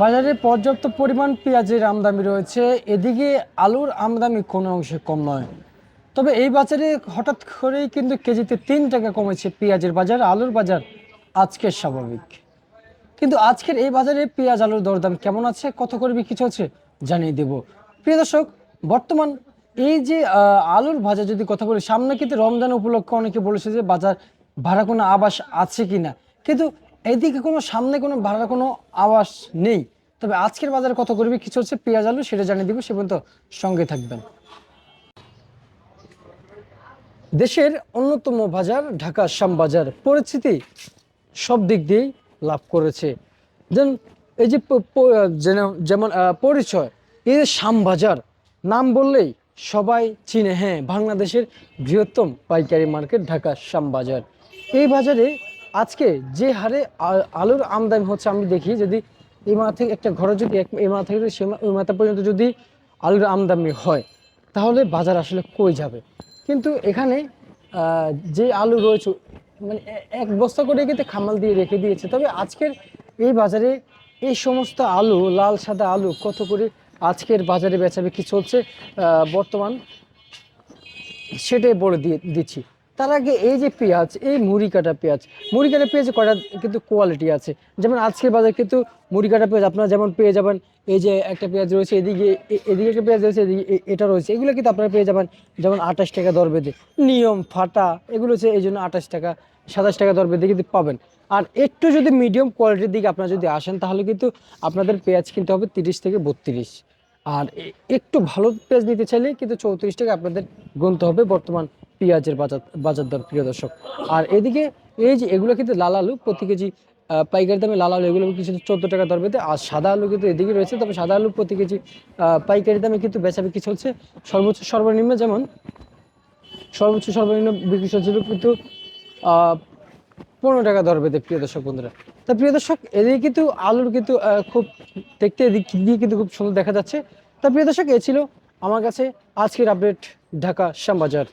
বাজারে পর্যাপ্ত পরিমাণ পেঁয়াজের আমদানি রয়েছে। এদিকে আলুর আমদানি কোনো অংশে কম নয়। তবে এই বাজারে হঠাৎ করেই কিন্তু কেজিতে তিন টাকা কমেছে পেঁয়াজের বাজার। আলুর বাজার আজকের স্বাভাবিক। কিন্তু আজকের এই বাজারে পেঁয়াজ আলুর দরদাম কেমন আছে, কত করে বিক্রি চলছে জানিয়ে দেব। প্রিয় দর্শক, বর্তমান এই যে আলুর বাজার যদি কথা বলি, সামনে কিন্তু রমজান উপলক্ষে অনেকে বলেছে যে বাজার ভাড়া কোনো আবাস আছে কি না কিন্তু এইদিকে কোনো, সামনে কোনো ভাড়ার কোনো আওয়াজ নেই। তবে আজকের বাজারে কত করবে, কিছু হচ্ছে পেঁয়াজ আলু, সেটা জানিয়ে দিব, সে পর্যন্ত সঙ্গে থাকবেন। দেশের অন্যতম বাজার, ঢাকা শ্যামবাজার পরিস্থিতি সব দিক দিয়েই লাভ করেছে। দেন, এই যে যেমন পরিচয়, এই যে শ্যামবাজার নাম বললেই সবাই চিনে হ্যাঁ বাংলাদেশের বৃহত্তম পাইকারি মার্কেট ঢাকা শ্যামবাজার এই বাজারে আজকে যে হারে আলুর আমদানি হচ্ছে, আমি দেখি যদি এই মাথা থেকে একটা ঘরে যদি এক এই মাথা থেকে সে ওই মাথা পর্যন্ত যদি আলুর আমদানি হয়, তাহলে বাজার আসলে কই যাবে? কিন্তু এখানে যে আলু রয়েছে মানে এক বস্তা করে কিন্তু খামাল দিয়ে রেখে দিয়েছে। তবে আজকের এই বাজারে এই সমস্ত আলু, লাল সাদা আলু, কত করে আজকের বাজারে বেচা বিক্রি চলছে বর্তমান সেটাই বলে দিয়ে দিচ্ছি। তার আগে এই যে পেঁয়াজ, এই মুড়ি কাটা পেঁয়াজ, মুড়ি কাটা পেঁয়াজ কটা কিন্তু কোয়ালিটি আছে? যেমন আজকের বাজারে কিন্তু মুড়ি কাটা পেঁয়াজ আপনারা যেমন পেয়ে যাবেন, এই যে একটা পেঁয়াজ রয়েছে, এদিকে এদিকে একটা পেঁয়াজ রয়েছে, এদিকে এটা রয়েছে, এগুলো কিন্তু আপনারা পেয়ে যাবেন, যেমন আঠাশ টাকা দর বেঁধে। নিয়ম, ফাটা, এগুলো হচ্ছে এই জন্য আঠাশ টাকা, সাতাশ টাকা দর বেঁধে কিন্তু পাবেন। আর একটু যদি মিডিয়াম কোয়ালিটির দিকে আপনারা যদি আসেন, তাহলে কিন্তু আপনাদের পেঁয়াজ কিনতে হবে তিরিশ থেকে বত্রিশ। আর একটু ভালো পেঁয়াজ নিতে চাইলে কিন্তু চৌত্রিশ টাকা আপনাদের গুনতে হবে বর্তমান পেঁয়াজের বাজার বাজার দর, প্রিয় দর্শক। আর এদিকে এই যে এগুলো কিন্তু লাল আলু, প্রতি কেজি পাইকারি দামে লাল আলু, এগুলো কিছু চোদ্দ টাকা দর পেতে আর সাদা আলু কিন্তু এদিকে রয়েছে, তবে সাদা আলু প্রতি কেজি পাইকারি দামে কিন্তু বেচা বিক্রি চলছে। সর্বোচ্চ সর্বনিম্ন যেমন, সর্বোচ্চ সর্বনিম্ন বিক্রি চলছিল কিন্তু পনেরো টাকা দর পেতে প্রিয় দর্শক বন্ধুরা। তা প্রিয় দর্শক, এদিকে কিন্তু আলুর কিন্তু খুব দেখতে এদিক দিয়ে কিন্তু খুব সুন্দর দেখা যাচ্ছে। তা প্রিয় দর্শক, এ ছিল আমার কাছে আজকের আপডেট ঢাকা শ্যামবাজার